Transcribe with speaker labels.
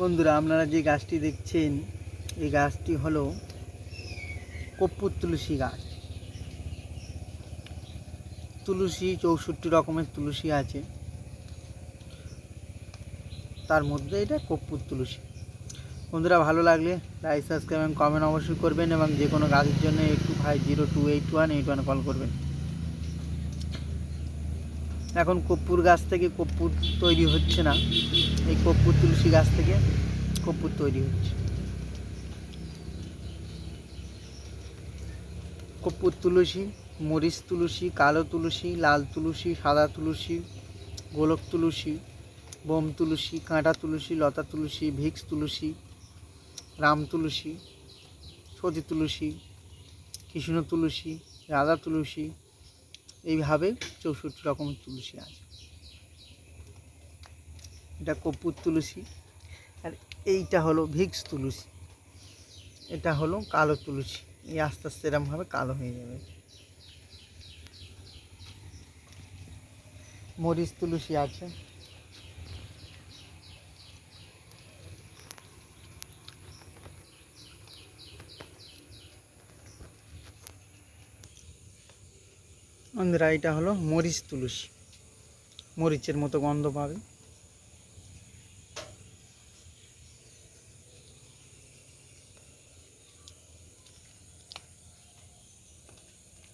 Speaker 1: বন্ধুরা, আপনারা যে গাছটি দেখছেন, এই গাছটি হলো কর্পূর তুলসী গাছ। তুলসী চৌষট্টি রকমের তুলসী আছে। তার মধ্যে এটা কর্পূর তুলসী। বন্ধুরা, ভালো লাগলে লাইক সাবস্ক্রাইব এবং কমেন্ট অবশ্যই করবেন এবং যে কোনো গাছের জন্য eight two five zero two eight one eight ওয়ানে কল করবেন। এখন কর্পূর গাছ থেকে কর্পূর তৈরি হচ্ছে না। এই কর্পূর তুলসী গাছ থেকে কর্পূর তৈরি হচ্ছে। কর্পূর তুলসী, মরিচ তুলসী, কালো তুলসী, লাল তুলসী, সাদা তুলসী, গোলক তুলসী, বোম তুলসী, কাঁটা তুলসী, লতা তুলসী, ভিক্স তুলসী, রাম তুলসী, সতী তুলসী, কৃষ্ণ তুলসী, রাধা তুলসী এইভাবে চৌষট্টি রকমের তুলসী আছে। এটা কপুর তুলসী, আর এইটা হলো ভিক্স তুলসী। এটা হলো কালো তুলসী। এই আস্তে আস্তে এরমভাবে কালো হয়ে যাবে। মরিচ তুলসী আছে। বন্ধুরা এটা হলো মরিচ তুলসী। মরিচের মতো গন্ধ পাবে।